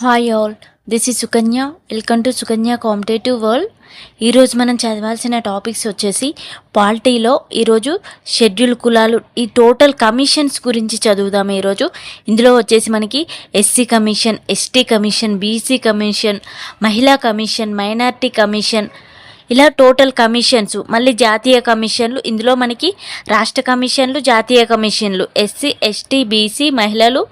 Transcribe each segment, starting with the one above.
Hi all this ఈ Sukanya welcome to Sukanya competitive world ఈరోజు మనం చదవాల్సిన టాపిక్స్ వచ్చేసి పాలిటీలో ఈరోజు షెడ్యూల్ కులాలు ఈ టోటల్ కమిషన్స్ గురించి చదువుదాం ఈరోజు ఇందులో వచ్చేసి మనకి SC commission ST commission BC commission మహిళా కమిషన్ మైనార్టీ కమిషన్ ఇలా టోటల్ కమిషన్స్ మళ్ళీ జాతీయ కమిషన్లు ఇందులో మనకి రాష్ట్ర కమిషన్లు జాతీయ కమిషన్లు ఎస్సీ ఎస్టీ బీసీ మహిళలు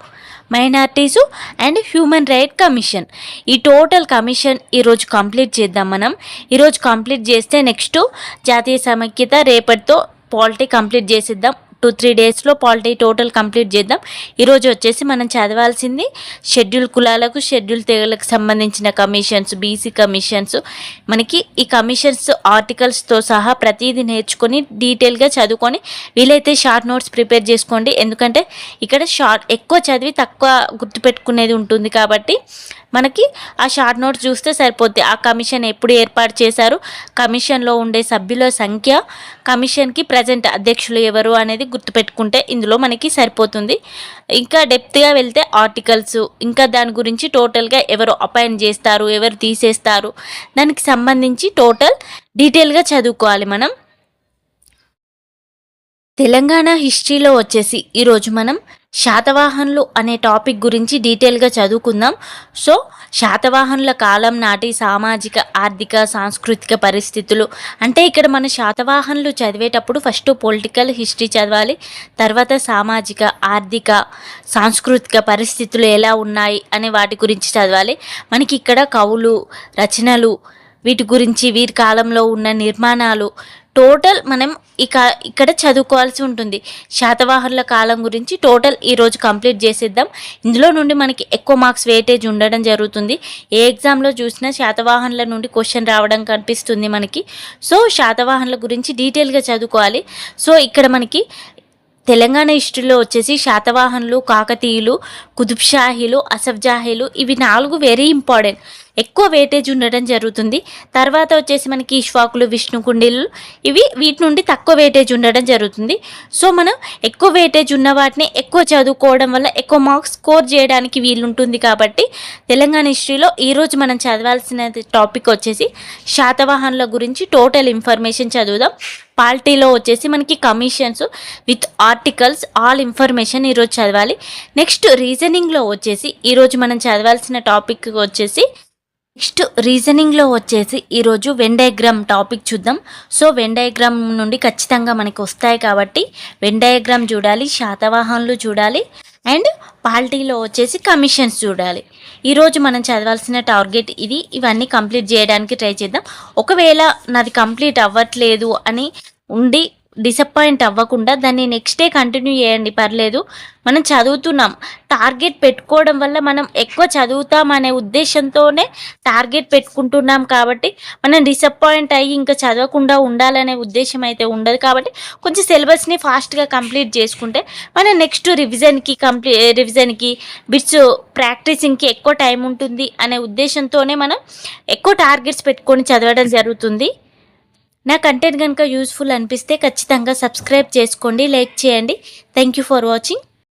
minorities and human right commission. ఈ టోటల్ కమిషన్ ఈరోజు కంప్లీట్ చేద్దాం మనం. ఈరోజు కంప్లీట్ చేస్తే నెక్స్ట్ జాతీయ సమైక్యత రేపటితో పాలిటీ కంప్లీట్ చేసిద్దాం. టూ త్రీ డేస్లో పాలిటీ టోటల్ కంప్లీట్ చేద్దాం. ఈరోజు వచ్చేసి మనం చదవాల్సింది షెడ్యూల్ కులాలకు షెడ్యూల్ తెగలకు సంబంధించిన కమిషన్స్ బీసీ కమిషన్స్. మనకి ఈ కమిషన్స్ ఆర్టికల్స్తో సహా ప్రతిదీ నేర్చుకొని డీటెయిల్గా చదువుకొని వీలైతే షార్ట్ నోట్స్ ప్రిపేర్ చేసుకోండి. ఎందుకంటే ఇక్కడ షార్ట్ ఎక్కువ చదివి తక్కువ గుర్తుపెట్టుకునేది ఉంటుంది కాబట్టి మనకి ఆ షార్ట్ నోట్స్ చూస్తే సరిపోద్ది. ఆ కమిషన్ ఎప్పుడు ఏర్పాటు చేశారు? కమిషన్లో ఉండే సభ్యుల సంఖ్య కమిషన్కి ప్రజెంట్ అధ్యక్షులు ఎవరు అనేది గుర్తుపెట్టుకుంటే ఇందులో మనకి సరిపోతుంది. ఇంకా డెప్త్గా వెళ్తే ఆర్టికల్స్ ఇంకా దాని గురించి టోటల్గా ఎవరు అపాయింట్ చేస్తారు ఎవరు తీసేస్తారు దానికి సంబంధించి టోటల్ డీటెయిల్గా చదువుకోవాలి మనం. తెలంగాణ హిస్టరీలో వచ్చేసి ఈరోజు మనం శాతవాహనులు అనే టాపిక్ గురించి డీటెయిల్గా చదువుకుందాం. సో శాతవాహనుల కాలం నాటి సామాజిక ఆర్థిక సాంస్కృతిక పరిస్థితులు. అంటే ఇక్కడ మన శాతవాహనులు చదివేటప్పుడు ఫస్ట్ పొలిటికల్ హిస్టరీ చదవాలి. తర్వాత సామాజిక ఆర్థిక సాంస్కృతిక పరిస్థితులు ఎలా ఉన్నాయి అనే వాటి గురించి చదవాలి. మనకి ఇక్కడ కవులు రచనలు వీటి గురించి వీరి కాలంలో ఉన్న నిర్మాణాలు. టోటల్ మనం ఇక ఇక్కడ చదువుకోవాల్సి ఉంటుంది. శాతవాహనుల కాలం గురించి టోటల్ ఈరోజు కంప్లీట్ చేసేద్దాం. ఇందులో నుండి మనకి ఎక్కువ మార్క్స్ వెయిటేజ్ ఉండడం జరుగుతుంది. ఏ ఎగ్జామ్లో చూసినా శాతవాహనుల నుండి క్వశ్చన్ రావడం కనిపిస్తుంది మనకి. సో శాతవాహనుల గురించి డీటెయిల్గా చదువుకోవాలి. సో ఇక్కడ మనకి తెలంగాణ హిస్టరీలో వచ్చేసి శాతవాహనులు కాకతీయులు కుతుబ్షాహీలు అసఫ్జాహీలు ఇవి నాలుగు వెరీ ఇంపార్టెంట్ ఎక్కువ వెయిటేజ్ ఉండడం జరుగుతుంది. తర్వాత వచ్చేసి మనకి ఇష్వాకులు విష్ణుకుండీలు ఇవి వీటి నుండి తక్కువ వెయిటేజ్ ఉండడం జరుగుతుంది. సో మనం ఎక్కువ వెయిటేజ్ ఉన్న వాటిని ఎక్కువ చదువుకోవడం వల్ల ఎక్కువ మార్క్స్ స్కోర్ చేయడానికి వీలుంటుంది కాబట్టి తెలంగాణ హిస్టరీలో ఈరోజు మనం చదవాల్సిన టాపిక్ వచ్చేసి శాతవాహనుల గురించి టోటల్ ఇన్ఫర్మేషన్ చదువుదాం. పార్టీలో వచ్చేసి మనకి commissions with articles all information ఈరోజు చదవాలి. నెక్స్ట్ రీజనింగ్లో వచ్చేసి ఈరోజు మనం చదవాల్సిన టాపిక్ వచ్చేసి నెక్స్ట్ రీజనింగ్లో వచ్చేసి ఈరోజు వెన్ టాపిక్ చూద్దాం. సో వెన్ నుండి ఖచ్చితంగా మనకి వస్తాయి కాబట్టి వెన్ చూడాలి శాతవాహన్లు చూడాలి అండ్ పాలిటీలో వచ్చేసి కమిషన్స్ చూడాలి. ఈరోజు మనం చదవాల్సిన టార్గెట్ ఇది. ఇవన్నీ కంప్లీట్ చేయడానికి ట్రై చేద్దాం. ఒకవేళ నాది కంప్లీట్ అవ్వట్లేదు అని ఉండి డిసప్పాయింట్ అవ్వకుండా దాన్ని నెక్స్ట్ డే కంటిన్యూ చేయండి. పర్లేదు. మనం చదువుతున్నాం. టార్గెట్ పెట్టుకోవడం వల్ల మనం ఎక్కువ చదువుతాం అనే ఉద్దేశంతోనే టార్గెట్ పెట్టుకుంటున్నాం కాబట్టి మనం డిసప్పాయింట్ అయ్యి ఇంకా చదవకుండా ఉండాలనే ఉద్దేశం అయితే ఉండదు కాబట్టి కొంచెం సిలబస్ని ఫాస్ట్గా కంప్లీట్ చేసుకుంటే మనం నెక్స్ట్ రివిజన్కి కంప్లీ రివిజన్కి బిట్స్ ప్రాక్టీసింగ్కి ఎక్కువ టైం ఉంటుంది అనే ఉద్దేశంతోనే మనం ఎక్కువ టార్గెట్స్ పెట్టుకొని చదవడం జరుగుతుంది. నా కంటెంట్ కనుక యూస్ఫుల్ అనిపిస్తే ఖచ్చితంగా సబ్స్క్రైబ్ చేసుకోండి లైక్ చేయండి. Thank you for watching